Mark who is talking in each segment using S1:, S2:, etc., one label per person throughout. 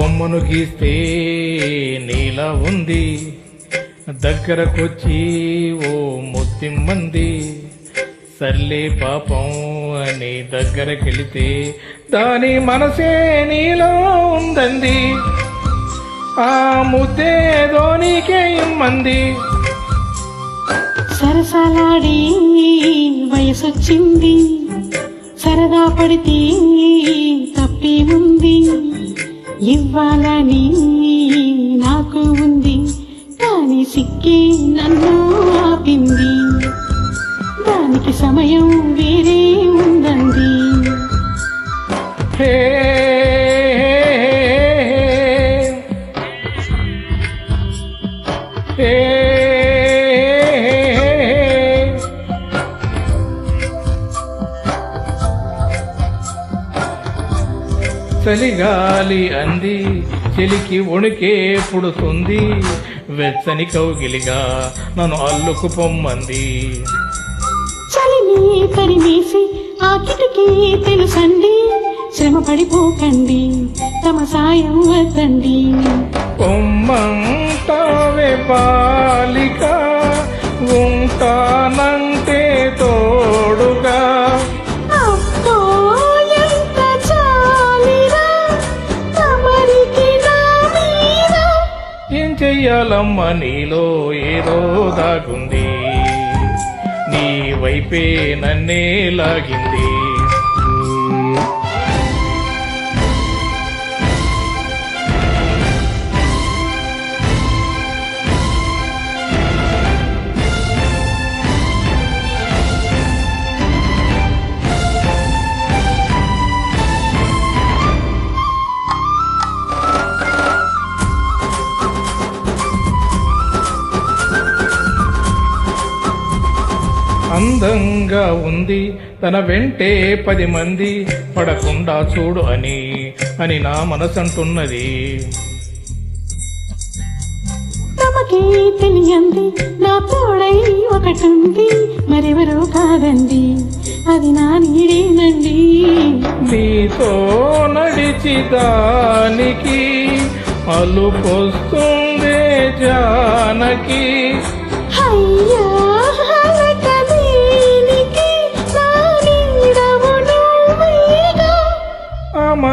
S1: బొమ్మను గీస్తే నీలా ఉంది. దగ్గరకొచ్చి ఓ ముత్తిమ్మంది. సర్లే పాపం అని దగ్గరకెళితే దాని మనసే నీలో ఉందంది. ఆ ముద్దే ధోనికే ఇమ్మంది.
S2: సరసలాడి వయసొచ్చింది. సరదా పడితే తప్పేముంది? ఇవ్వాలని నాకు ఉంది. కానీ సిక్కి నన్ను ఆపింది. దానికి సమయం
S1: చలిగాలి అంది. చెలికి వణుకే పుడుతుంది. వెచ్చని కౌగిలిగా నన్ను అల్లుకు పొమ్మంది.
S2: చలిని తరిమేసి ఆ కిటికీ తెలుసండి. శ్రమ పడిపోకండి తమ సాయం వద్దండి.
S1: పొమ్మంటావే బాలిక ఏం నీలో ఏదో దాగుంది. నీ వైపే నన్నే లాగింది. అందంగా ఉంది. తన వెంటే పది మంది పడకుండా చూడు అని అని నా మనసంటున్నది.
S2: తమకే తెలియంది నా తోడై ఒకటుంది. మరెవరో కాదండి అది నా నీడేనండి.
S1: నీతో నడిచి దానికి అలుకొస్తుందే జానకి.
S2: అయ్యా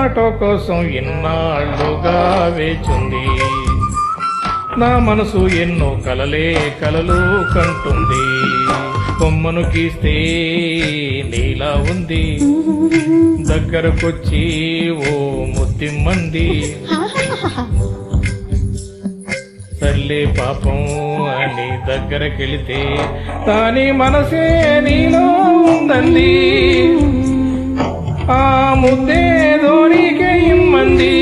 S1: ఆటో కోసం ఇన్నాళ్ళుగా వేచుంది. నా మనసు ఎన్నో కలలే కలలు కంటుంది. బొమ్మను గీస్తే నీలా ఉంది. దగ్గరకొచ్చి ఓ ముద్దిమ్మంది. తల్లి పాపం అని దగ్గరకెళితే దాని మనసే నీలో ఉందండి. ఆ ముద్దేదో ఉంది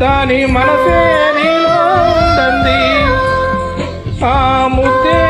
S1: దాని మనసే నీలో ఉందంది ఆ ముద్దే